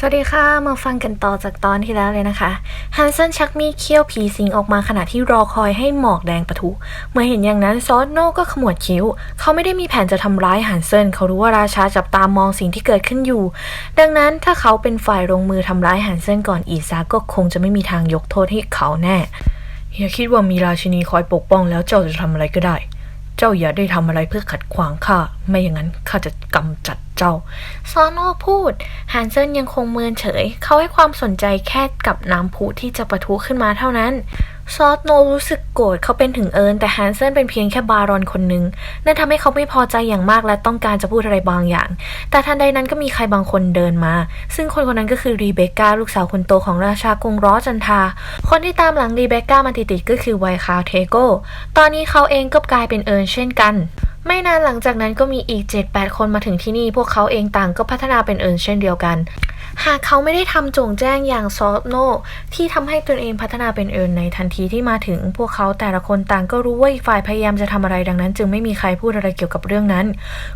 สวัสดีค่ะ มาฟังกันต่อจากตอนที่แล้วเลยนะคะฮันเซนชักมีดเขี้ยวผีสิงออกมาขณะที่รอคอยให้หมอกแดงปะทุ เมื่อเห็นอย่างนั้นซอสโน่ก็ขมวดคิ้ว เขาไม่ได้มีแผนจะทำร้ายฮันเซนเขารู้ว่าราชาจับตามองสิ่งที่เกิดขึ้นอยู่ ดังนั้นถ้าเขาเป็นฝ่ายลงมือทำร้ายฮันเซนก่อนอีซาก็คงจะไม่มีทางยกโทษให้เขาแน่อย่าคิดว่ามีราชินีคอยปกป้องแล้วเจ้าจะทำอะไรก็ได้ เจ้าอย่าได้ทำอะไรเพื่อขัดขวางข้าไม่อย่างนั้นข้าจะกำจัด เจ้า ซอนโนพูดฮันเซนยังคงเมินเฉย เขาให้ความสนใจแค่กับน้ำพุที่จะปะทุขึ้นมาเท่านั้น ซอสโนรู้สึกโกรธเขาเป็นถึงเอิญแต่ฮันเซนเป็นเพียงแค่บารอนคนหนึ่งนั่นทำให้เขาไม่พอใจอย่างมากและต้องการจะพูดอะไรบางอย่าง แต่ทันใดนั้นก็มีใครบางคนเดินมา ซึ่งคนคนนั้นก็คือรีเบคก้าลูกสาวคนโตของราชากรุงรอจันทา คนที่ตามหลังรีเบคก้ามาติดๆก็คือไวคาวเทโกตอนนี้เขาเองก็กลายเป็นเอิญเช่นกัน ไม่นานหลังจากนั้นก็มีอีก 7-8 คนมาถึงที่นี่ พวกเขาเองต่างก็พัฒนาเป็นเอิญเช่นเดียวกัน หากเขาไม่ได้ทำโจงแจ้งอย่างซอฟโนที่ทำให้ตนเองพัฒนาเป็นเอิญในทันทีที่มาถึง พวกเขาแต่ละคนต่างก็รู้ว่าอีกฝ่ายพยายามจะทำอะไรดังนั้น จึงไม่มีใครพูดอะไรเกี่ยวกับเรื่องนั้น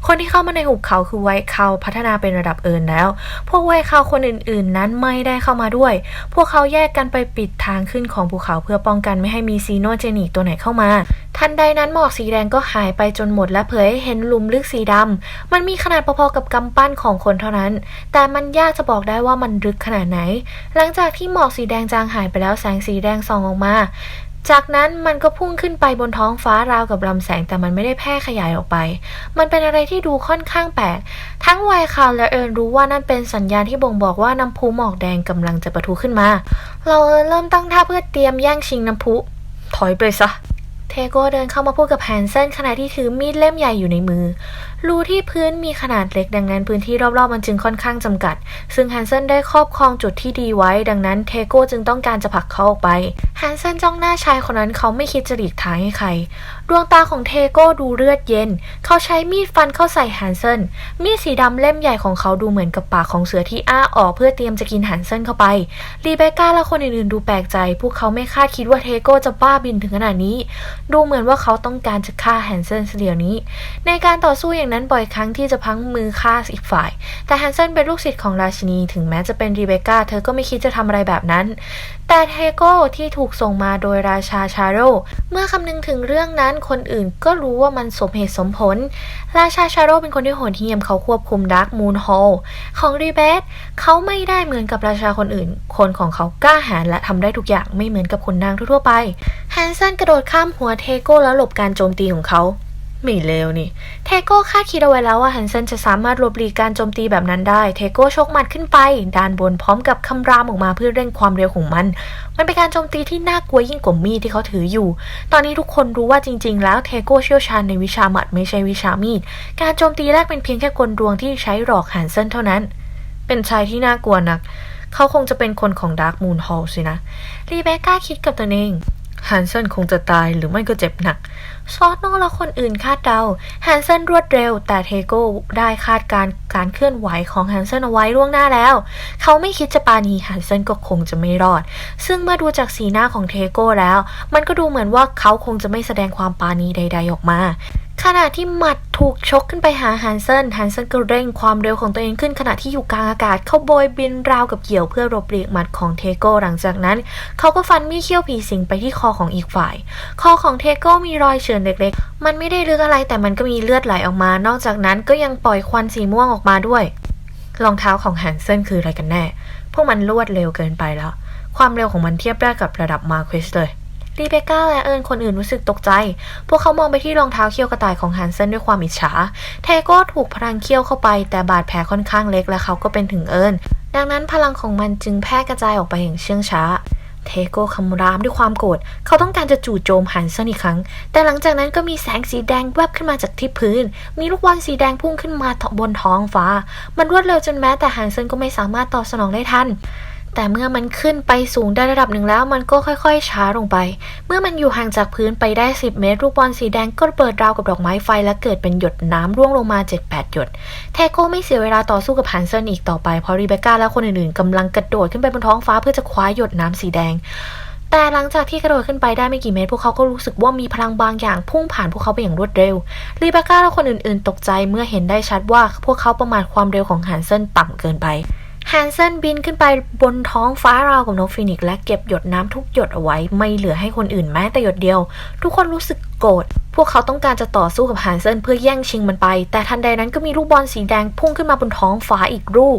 คนที่เข้ามาในหุบเขาคือไวท์เขาพัฒนาเป็นระดับเอิญแล้ว พวกไวท์เขาคนอื่น ๆ นั้นไม่ได้เข้ามาด้วย พวกเขาแยกกันไปปิดทางขึ้นของภูเขาเพื่อป้องกันไม่ให้มีซีโนเจนิกตัวไหนเข้ามา ทันใดนั้นหมอกสีแดงก็หายไปจนหมดและเผยให้เห็นหลุมลึกสีดำ มันมีขนาดพอๆกับกำปั้นของคนเท่านั้น แต่มันยากจะบอกได้ว่ามันลึกขนาดไหน หลังจากที่หมอกสีแดงจางหายไปแล้วแสงสีแดงส่องออกมา จากนั้นมันก็พุ่งขึ้นไปบนท้องฟ้าราวกับลำแสงแต่มันไม่ได้แพร่ขยายออกไป มันเป็นอะไรที่ดูค่อนข้างแปลก ทั้งไวคาวและเอิญรู้ว่านั่นเป็นสัญญาณที่บ่งบอกว่าน้ำพุหมอกแดงกำลังจะปะทุขึ้นมา เราเริ่มตั้งท่าเพื่อเตรียมแย่งชิงน้ำพุ ถอยไปซะ เทโกเดินเข้ามาพูดกับแฮนเซนขณะที่ถือมีดเล่มใหญ่อยู่ในมือ รูที่พื้นมีขนาดเล็กดังนั้นพื้นที่รอบๆมันจึงค่อนข้างจำกัด ซึ่งแฮนเซนได้ครอบครองจุดที่ดีไว้ ดังนั้นเทโกจึงต้องการจะผลักเขาออกไปแฮนเซนจ้องหน้าชายคนนั้นเขาไม่คิดจะหลีกทางให้ใคร ดวงตาของเทโกดูเลือดเย็น เขาใช้มีดฟันเข้าใส่แฮนเซน มีดสีดำเล่มใหญ่ของเขาดูเหมือนกับปากของเสือที่อ้าออกเพื่อเตรียมจะกินแฮนเซนเข้าไป รีเบคก้าและคนอื่นๆดูแปลกใจ พวกเขาไม่คาดคิดว่าเทโกจะบ้าบินถึงขนาดนี้ ดูเหมือนว่าเขาต้องการจะฆ่าแฮนเซนเดียวนี้ ในการต่อสู้อย่างนั้นบ่อยครั้งที่จะพังมือฆ่าอีกฝ่าย แต่แฮนเซนเป็นลูกศิษย์ของราชินี ถึงแม้จะเป็นรีเบคก้าเธอก็ไม่คิดจะทำอะไรแบบนั้น แต่เทโกที่ถูกส่งมาโดยราชาชาโร เมื่อคำนึงถึงเรื่องนั้นคนอื่นก็รู้ว่ามันสมเหตุสมผล ราชาชาโรเป็นคนที่โหดเหี้ยมเขาควบคุมดาร์กมูนฮอลของรีเบคเขาไม่ได้เหมือนกับราชาคนอื่น คนของเขากล้าหาญและทำได้ทุกอย่างไม่เหมือนกับคนนางทั่วไปแฮนเซนกระโดดข้ามหัวเทโกแล้วหลบการโจมตีของเขา ไม่เลวนี่ เทโก้คาดคิดเอาไว้แล้วว่าฮันเซนจะสามารถหลบหลีกการโจมตีแบบนั้นได้ เทโก้ชกหมัดขึ้นไป ด้านบนพร้อมกับคำรามออกมาเพื่อเร่งความเร็วของมัน มันเป็นการโจมตีที่น่ากลัวยิ่งกว่ามีดที่เขาถืออยู่ ตอนนี้ทุกคนรู้ว่าจริง ๆ แล้วเทโก้เชี่ยวชาญในวิชาหมัดไม่ใช่วิชามีด การโจมตีแรกเป็นเพียงแค่กลรวงที่ใช้หลอกฮันเซนเท่านั้น เป็นชายที่น่ากลัวนัก เขาคงจะเป็นคนของดาร์กมูนฮอลสินะ รีเบคก้าคิดกับตนเอง ฮันเซนคงจะตายหรือไม่ก็เจ็บหนัก ซอสนอกและคนอื่นคาดเดาฮันเซนรวดเร็ว แต่เทโก้ได้คาดการการเคลื่อนไหวของฮันเซนเอาไว้ล่วงหน้าแล้ว เขาไม่คิดจะปาณีฮันเซนก็คงจะไม่รอด ซึ่งเมื่อดูจากสีหน้าของเทโก้แล้ว มันก็ดูเหมือนว่าเขาคงจะไม่แสดงความปาณีใด ๆออกมา ขณะที่หมัดถูกชกขึ้นไปหาฮันเซนฮันเซนก็เร่งความเร็วของตัวเองขึ้นขณะที่อยู่กลางอากาศเขาโบยบินราวกับเกี่ยวเพื่อหลบหลียกหมัดของเทโก้หลังจากนั้น เขาก็ฟันมีดเขี้ยวผีสิงไปที่คอของอีกฝ่าย คอของเทโก้มีรอยเฉือนเล็กๆ มันไม่ได้ลึกอะไรแต่มันก็มีเลือดไหลออกมา นอกจากนั้นก็ยังปล่อยควันสีม่วงออกมาด้วยรองเท้าของฮันเซนคืออะไรกันแน่ พวกมันรวดเร็วเกินไปแล้ว ความเร็วของมันเทียบได้กับระดับมาควิสเลย รีเบคก้าและเอิญคนอื่นรู้สึกตกใจ พวกเขามองไปที่รองเท้าเขี้ยวกระต่ายของฮันเซนด้วยความอิจฉา เทโก้ถูกพลังเขี้ยวเข้าไป แต่บาดแผลค่อนข้างเล็กและเขาก็เป็นถึงเอิญ ดังนั้นพลังของมันจึงแพร่กระจายออกไปอย่างเชื่องช้า เทโก้คำรามด้วยความโกรธ เขาต้องการจะจู่โจมฮันเซนอีกครั้ง แต่หลังจากนั้นก็มีแสงสีแดงแวบขึ้นมาจากที่พื้น มีลูกบอลสีแดงพุ่งขึ้นมาบนท้องฟ้า มันรวดเร็วจนแม้แต่ฮันเซนก็ไม่สามารถตอบสนองได้ทัน แต่เมื่อมันขึ้นไปสูงได้ระดับหนึ่งแล้ว มันก็ค่อยๆ ช้าลงไป เมื่อมันอยู่ห่างจากพื้นไปได้ 10 เมตร ลูกบอลสีแดงก็ระเปิดราวกับดอกไม้ไฟและเกิดเป็นหยดน้ำร่วงลงมา 7-8 หยด เทโก้ไม่เสียเวลาต่อสู้กับฮันเซนอีกต่อไป เพราะรีเบคก้าและคนอื่นๆกำลังกระโดดขึ้นไปบนท้องฟ้าเพื่อจะคว้าหยดน้ำสีแดง แต่หลังจากที่กระโดดขึ้นไปได้ไม่กี่เมตร พวกเขาก็รู้สึกว่ามีพลังบางอย่างพุ่งผ่านพวกเขาไปอย่างรวดเร็ว รีเบคก้าและคนอื่นๆ ตกใจเมื่อเห็นได้ชัดว่าพวกเขาประมาทความเร็วของฮันเซนต่ำเกินไป แฮนเซนบินขึ้นไปบนท้องฟ้าราวกับนกฟีนิกและเก็บหยดน้ำทุกหยดเอาไว้ ไม่เหลือให้คนอื่นแม้แต่หยดเดียว ทุกคนรู้สึกโกรธพวกเขาต้องการจะต่อสู้กับแฮนเซนเพื่อแย่งชิงมันไป แต่ทันใดนั้นก็มีลูกบอลสีแดงพุ่งขึ้นมาบนท้องฟ้าอีกลูก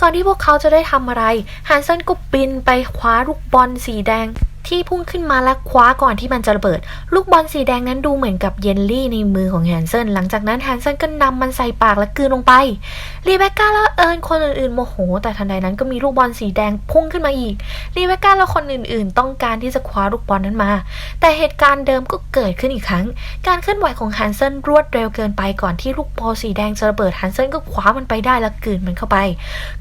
ก่อนที่พวกเขาจะได้ทำอะไรแฮนเซนก็บินไปคว้าลูกบอลสีแดง ที่พุ่งขึ้นมาและคว้าก่อนที่มันจะระเบิด ลูกบอลสีแดงนั้นดูเหมือนกับเยลลี่ในมือของแฮนเซนหลังจากนั้นแฮนเซนก็นำมันใส่ปากและกืนลงไปรีเบคก้าและเอิญคนอื่นๆโมโห แต่ทันใดนั้นก็มีลูกบอลสีแดงพุ่งขึ้นมาอีกรีเบคก้าและคนอื่นๆ ต้องการที่จะคว้าลูกบอลนั้นมา แต่เหตุการณ์เดิมก็เกิดขึ้นอีกครั้ง การเคลื่อนไหวของแฮนเซนรวดเร็วเกินไปก่อนที่ลูกบอลสีแดงจะระเบิดแฮนเซนก็คว้ามันไปได้และกืนมันเข้าไป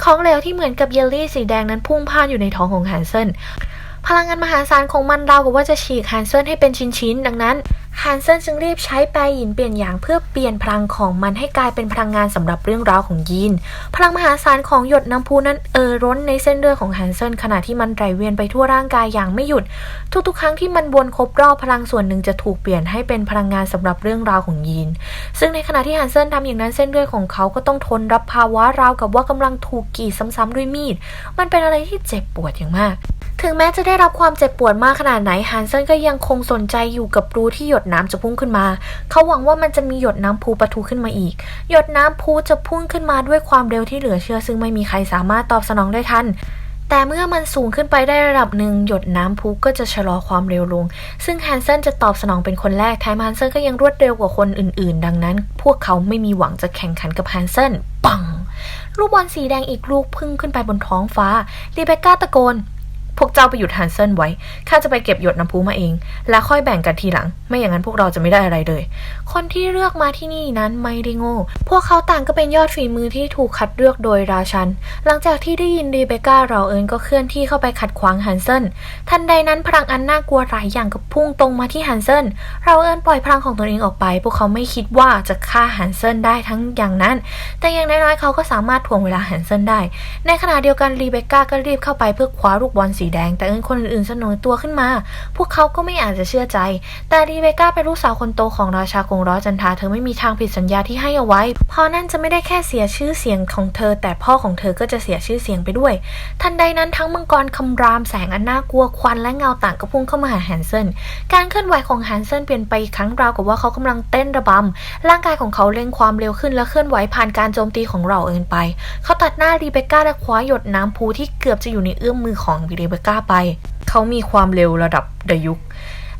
ของเหลวที่เหมือนกับเยลลี่สีแดงนั้นพุ่งพ่านอยู่ในท้องของฮันเซน พลังงานมหาศาลของมันราวกับว่าจะฉีกฮันเซนให้เป็นชิ้นๆ ดังนั้นฮันเซนจึงรีบใช้แปรหยินเปลี่ยนอย่างเพื่อเปลี่ยนพลังของมันให้กลายเป็นพลังงานสำหรับเรื่องราวของยีน พลังมหาศาลของหยดน้ำพุนั้นเอ่อร้นในเส้นเลือดของฮันเซนขณะที่มันไหลเวียนไปทั่วร่างกายอย่างไม่หยุด ทุกๆ ครั้งที่มันวนครบรอบพลังส่วนหนึ่งจะถูกเปลี่ยนให้เป็นพลังงานสำหรับเรื่องราวของยีน ซึ่งในขณะที่ฮันเซนทำอย่างนั้นเส้นเลือดของเขาก็ต้องทนรับภาวะราวกับว่ากำลังถูกกรีดซ้ำๆด้วยมีด มันเป็นอะไรที่เจ็บปวดอย่างมาก ถึงแม้จะได้รับความเจ็บปวดมากขนาดไหนฮันเซนก็ยังคงสนใจอยู่กับรูที่หยดน้ำจะพุ่งขึ้นมา เขาหวังว่ามันจะมีหยดน้ำพูปะทุขึ้นมาอีก หยดน้ำพูจะพุ่งขึ้นมาด้วยความเร็วที่เหลือเชื่อ ซึ่งไม่มีใครสามารถตอบสนองได้ทันแต่เมื่อมันสูงขึ้นไปได้ระดับหนึ่งหยดน้ำพุก็จะชะลอความเร็วลง ซึ่งแฮนเซนจะตอบสนองเป็นคนแรกแถมแฮนเซนก็ยังรวดเร็วกว่าคนอื่นๆ ดังนั้น พวกเขาไม่มีหวังจะแข่งขันกับแฮนเซนปัง ลูกบอลสีแดงอีกลูกพุ่งขึ้นไปบนท้องฟ้ารีเบคก้าตะโกน พวกเจ้าไปหยุดฮันเซนไว้ ข้าจะไปเก็บหยดน้ำพุมาเอง แล้วค่อยแบ่งกันทีหลัง ไม่อย่างนั้นพวกเราจะไม่ได้อะไรเลย คนที่เลือกมาที่นี่นั้นไม่ได้โง่ พวกเขาต่างก็เป็นยอดฝีมือที่ถูกคัดเลือกโดยราชัน หลังจากที่ได้ยินรีเบก้าเราเอิญก็เคลื่อนที่เข้าไปขัดขวางฮันเซนทันใดนั้นพลังอันน่ากลัวหลายอย่างก็พุ่งตรงมาที่ฮันเซนเราเอิญปล่อยพลังของตนเองออกไป พวกเขาไม่คิดว่าจะฆ่าฮันเซนได้ทั้งอย่างนั้น แต่อย่างน้อยๆเขาก็สามารถถ่วงเวลาฮันเซนได้ ในขณะเดียวกันรีเบก้าก็รีบเข้าไปเพื่อคว้าลูกบอลสีแดง แต่เอิญคนอื่นๆเสนอตัวขึ้นมา พวกเขาก็ไม่อาจจะเชื่อใจ แต่รีเบก้าเป็นลูกสาวคนโตของราชากงร้อจันทาเธอไม่มีทางผิดสัญญาที่ให้เอาไว้ เพราะนั่นจะไม่ได้แค่เสียชื่อเสียงของเธอ แต่พ่อของเธอก็จะเสียชื่อเสียงไปด้วย ทันใดนั้นทั้งมังกรคำรามแสงอันน่ากลัวควันและเงาต่างก็พุ่งเข้ามาหาแฮนเซนการเคลื่อนไหวของแฮนเซนเปลี่ยนไปอีกครั้งราวกับว่าเขากำลังเต้นระบำร่างกายของเขาเร่งความเร็วขึ้นและเคลื่อนไหวผ่านการโจมตีของเราเอินไป เขาตัดหน้ารีเบก้าและคว้าหยดน้ำพูที่เกือบจะอยู่ในเอื้อมมือของรีเบคก้าไป เขามีความเร็วระดับเดยุก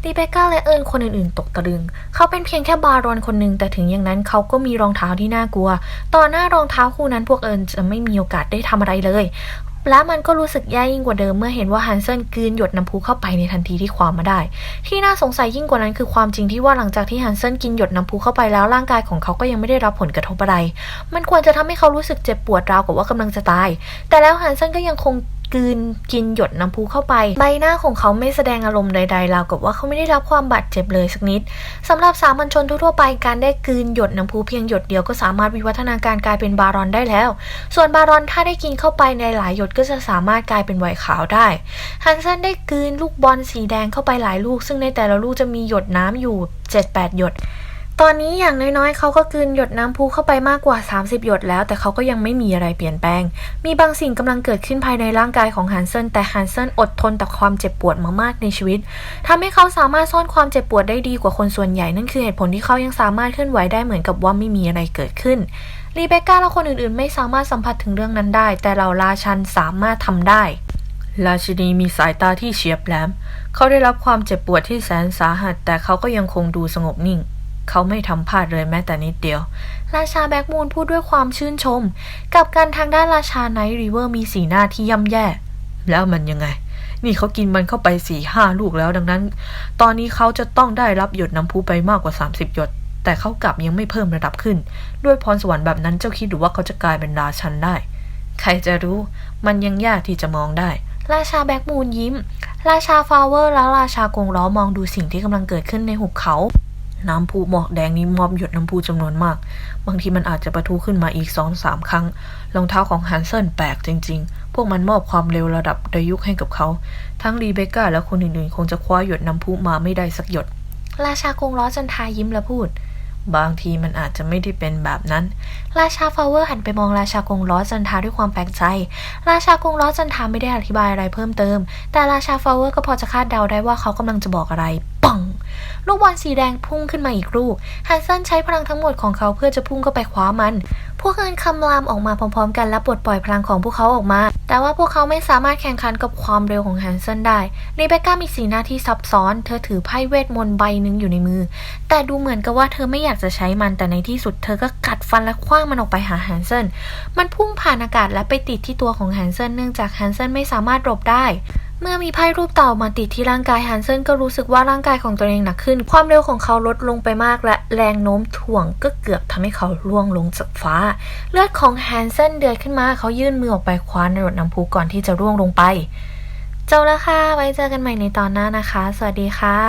รีเบก้าและเอิญคนอื่นๆ ตกตะลึง เขาเป็นเพียงแค่บารอนคนหนึ่งแต่ถึงอย่างนั้นเขาก็มีรองเท้าที่น่ากลัว ต่อหน้ารองเท้าคู่นั้นพวกเอิญจะไม่มีโอกาสได้ทำอะไรเลย และมันก็รู้สึกแย่ยิ่งกว่าเดิมเมื่อเห็นว่าฮันเซนกืนหยดน้ำพุเข้าไปในทันทีที่ความมาได้ ที่น่าสงสัยยิ่งกว่านั้นคือความจริงที่ว่าหลังจากที่ฮันเซนกินหยดน้ำพุเข้าไปแล้วร่างกายของเขาก็ยังไม่ได้รับผลกระทบอะไร มันควรจะทำให้เขารู้สึกเจ็บปวดราวกับว่ากำลังจะตาย แต่แล้วฮันเซนก็ยังคง กืนกินหยดน้ำพุเข้าไป ใบหน้าของเขาไม่แสดงอารมณ์ใดๆราวกับว่าเขาไม่ได้รับความบาดเจ็บเลยสักนิดสำหรับสามัญชนทั่วๆไปการได้กืนหยดน้ำพุเพียงหยดเดียวก็สามารถวิวัฒนาการกลายเป็นบารอนได้แล้ว ส่วนบารอนถ้าได้กินเข้าไปในหลายหยดก็จะสามารถกลายเป็นไวขาวได้ฮันเซนได้กืนลูกบอลสีแดงเข้าไปหลายลูก ซึ่งในแต่ละลูกจะมีหยดน้ำอยู่ 7-8 หยด ตอนนี้อย่างน้อยๆ เขาก็กืนหยดน้ำพุเข้าไปมากกว่า 30 หยดแล้ว แต่เขาก็ยังไม่มีอะไรเปลี่ยนแปลง มีบางสิ่งกำลังเกิดขึ้นภายในร่างกายของฮันเซนแต่ฮันเซนอดทนต่อความเจ็บปวดมามากในชีวิตทำให้เขาสามารถซ่อนความเจ็บปวดได้ดีกว่าคนส่วนใหญ่นั่นคือเหตุผลที่เขายังสามารถเคลื่อนไหวได้เหมือนกับว่าไม่มีอะไรเกิดขึ้นรีเบคก้าและคนอื่นๆ ไม่สามารถสัมผัสถึงเรื่องนั้นได้ แต่เราราชันสามารถทำได้ราชินีมีสายตาที่เฉียบแหลม เขาได้รับความเจ็บปวดที่แสนสาหัส แต่เขาก็ยังคงดูสงบนิ่ง เขาไม่ทำพลาดเลยแม้แต่นิดเดียว ราชาแบ็กมูนพูดด้วยความชื่นชม กับการทางด้านราชาไนท์ริเวอร์มีสีหน้าที่ย่ำแย่ แล้วมันยังไง นี่เขากินมันเข้าไปสี่ห้าลูกแล้วดังนั้น ตอนนี้เขาจะต้องได้รับหยดน้ำพุไปมากกว่า 30 หยด แต่เขากลับยังไม่เพิ่มระดับขึ้น ด้วยพรสวรรค์แบบนั้นเจ้าคิดหรือว่าเขาจะกลายเป็นราชันได้ ใครจะรู้ มันยังยากที่จะมองได้ราชาแบ็กมูนยิ้ม ราชาฟลาวเวอร์และราชากงล้อมองดูสิ่งที่กำลังเกิดขึ้นในหุบเขา น้ำพุหมอกแดงนี้มอบหยดน้ำพุจำนวนมาก บางทีมันอาจจะประทุขึ้นมาอีกสองสามครั้ง รองเท้าของฮันเซนแปลกจริง ๆ พวกมันมอบความเร็วระดับดยุคให้กับเขา ทั้งรีเบคก้าและคนอื่นๆ คงจะคว้าหยดน้ำพุมาไม่ได้สักหยด ราชากงล้อจันทายิ้มและพูด บางทีมันอาจจะไม่ได้เป็นแบบนั้น ราชาฟลาเวอร์หันไปมองราชากงล้อจันทาด้วยความแปลกใจ ราชากงล้อจันทาไม่ได้อธิบายอะไรเพิ่มเติม แต่ราชาฟลาเวอร์ก็พอจะคาดเดาได้ว่าเขากำลังจะบอกอะไร ปัง ลูกบอลสีแดงพุ่งขึ้นมาอีกลูก ฮันเซนใช้พลังทั้งหมดของเขาเพื่อจะพุ่งเข้าไปคว้ามัน พวกเงินคำรามออกมาพร้อมๆ กันและปลดปล่อยพลังของพวกเขาออกมา แต่ว่าพวกเขาไม่สามารถแข่งขันกับความเร็วของแฮนเซนได้รีเบคก้ามีสีหน้าที่ซับซ้อน เธอถือไพ่เวทมนต์ใบหนึ่งอยู่ในมือ แต่ดูเหมือนกับว่าเธอไม่อยากจะใช้มัน แต่ในที่สุดเธอก็กัดฟันและคว้างมันออกไปหาแฮนเซนมันพุ่งผ่านอากาศและไปติดที่ตัวของแฮนเซนเนื่องจากแฮนเซนไม่สามารถหลบได้ เมื่อมีไพ่รูปเต่ามาติดที่ร่างกายฮันเซนก็รู้สึกว่าร่างกายของตัวเองหนักขึ้น ความเร็วของเขาลดลงไปมาก และแรงโน้มถ่วงก็เกือบทำให้เขาร่วงลงจากฟ้า เลือดของฮันเซนเดือดขึ้นมาเขายื่นมือออกไปคว้านรดน้ำพุก่อนที่จะร่วงลงไป เจ้าละค่ะไว้เจอกันใหม่ในตอนหน้านะคะ สวัสดีค่ะ